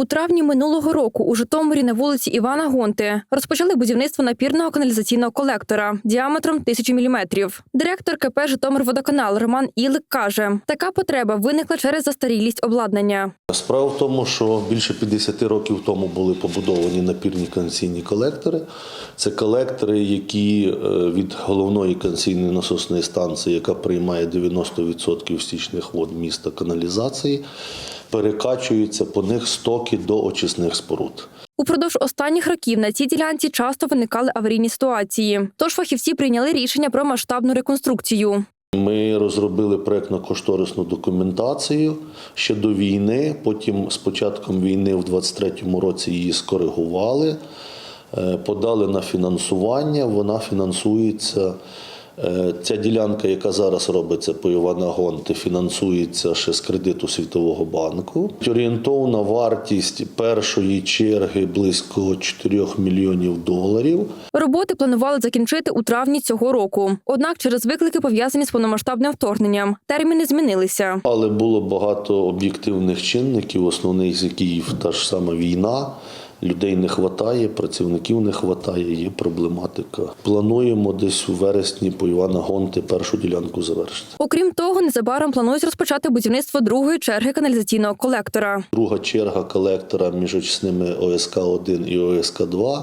У травні минулого року у Житомирі на вулиці Івана Гонти розпочали будівництво напірного каналізаційного колектора діаметром тисячу міліметрів. Директор КП Житомирводоканал Роман Ілик каже, така потреба виникла через застарілість обладнання. Справа в тому, що більше 50 років тому були побудовані напірні канційні колектори. Це колектори, які е, від головної канційної насосної станції, яка приймає 90% стічних вод міста каналізації, перекачуються по них стоки до очисних споруд. Упродовж останніх років на цій ділянці часто виникали аварійні ситуації. Тож фахівці прийняли рішення про масштабну реконструкцію. Ми розробили проєктно-кошторисну документацію ще до війни. Потім з початком війни в 23-му році її скоригували, е, подали на фінансування. Вона фінансується. Е, Ця ділянка, яка зараз робиться по Івана Гонти, фінансується ще з кредиту Світового банку. Орієнтовна вартість першої черги близько 4 мільйонів доларів. Роботи планували закінчити у травні цього року. Однак через виклики пов'язані з повномасштабним вторгненням терміни змінилися. Але було багато об'єктивних чинників, основний з яких та ж сама війна. Людей не вистачає, працівників не вистачає, є проблематика. Плануємо десь у вересні по Івана Гонти першу ділянку завершити. Окрім того, незабаром планують розпочати будівництво другої черги каналізаційного колектора. Друга черга колектора між очисними ОСК-1 і ОСК-2,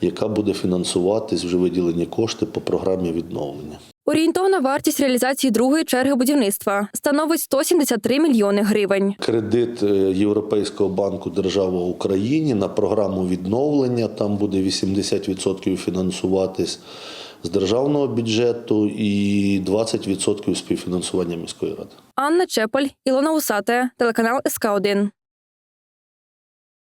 яка буде фінансуватись вже виділені кошти по програмі відновлення. Орієнтовна вартість реалізації другої черги будівництва становить 173 мільйони гривень. Кредит е, Європейського банку Держава Україні на програму відновлення. Там буде 80% фінансуватись з державного бюджету і 20% співфінансування міської ради. Анна Чепель, Ілона Усате, телеканал СК 1